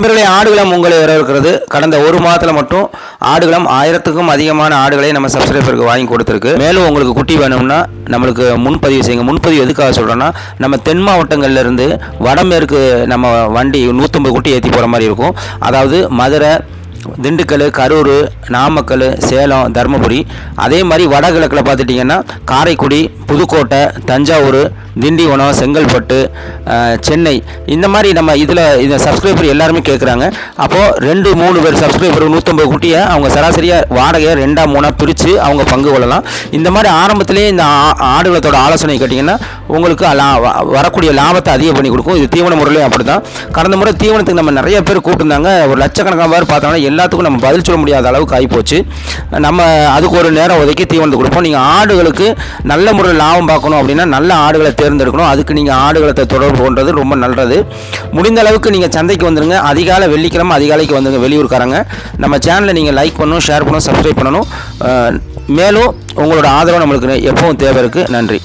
நண்பர்களே ஆடுகளம் உங்களை வரவிருக்கிறது கடந்த ஒரு மாதத்தில் மட்டும் ஆடுகளம் ஆயிரத்துக்கும் அதிகமான ஆடுகளை நம்ம சப்ஸ்கிரைபருக்கு வாங்கி கொடுத்துருக்கு. மேலும் உங்களுக்கு குட்டி வேணும்னா நம்மளுக்கு முன்பதிவு செய்யுங்க. முன்பதிவு எதுக்காக சொல்கிறோன்னா நம்ம தென் மாவட்டங்கள்லேருந்து வடமேற்கு நம்ம வண்டி நூற்றம்பது குட்டி ஏற்றி போகிற மாதிரி இருக்கும். அதாவது மதுரை திண்டுக்கல் கரூர் நாமக்கல் சேலம் தருமபுரி. அதே மாதிரி வடகிழக்கில் பார்த்துட்டிங்கன்னா காரைக்குடி புதுக்கோட்டை தஞ்சாவூர் திண்டிவனம் செங்கல்பட்டு சென்னை. இந்த மாதிரி நம்ம இதில் இந்த சப்ஸ்கிரைபர் எல்லாருமே கேட்குறாங்க அப்போது ரெண்டு மூணு பேர் சப்ஸ்கிரைபர் நூற்றம்பது குட்டியை அவங்க சராசரியாக வாடகையை ரெண்டாக மூணாக பிரித்து அவங்க பங்கு கொள்ளலாம். இந்த மாதிரி ஆரம்பத்திலேயே இந்த ஆடுகளத்தோட ஆலோசனை கேட்டிங்கன்னா உங்களுக்கு லா வரக்கூடிய லாபத்தை அதிகம் பண்ணி கொடுக்கும். இது தீவன முறையிலையும் அப்படி தான் கடந்த முறை தீவனத்துக்கு நம்ம நிறைய பேர் கூப்பிட்டுருந்தாங்க. ஒரு லட்சக்கணக்கான பேர் பார்த்தோம்னா எல்லாத்துக்கும் நம்ம பதில் சொல்ல முடியாத அளவுக்கு ஆகிப்போச்சு நம்ம அதுக்கு ஒரு நேரம் ஒதுக்கி தீவனத்தை கொடுப்போம். நீங்கள் ஆடுகளுக்கு நல்ல முறையில் லாபம் பார்க்கணும் அப்படின்னா நல்ல ஆடுகளை தேர்ந்தெடுக்கணும். அதுக்கு நீங்கள் ஆடுகளை தொடர்பு கொண்டது ரொம்ப நல்லது. முடிந்த அளவுக்கு நீங்கள் சந்தைக்கு வந்துடுங்க அதிகாலை வெள்ளிக்கிழமை அதிகாலைக்கு வந்துடுங்க வெளியூர்காரங்க. நம்ம சேனலை நீங்கள் லைக் பண்ணணும் ஷேர் பண்ணணும் சப்ஸ்கிரைப் பண்ணணும். மேலும் உங்களோட ஆதரவு நம்மளுக்கு எப்பவும் தேவை இருக்குது நன்றி.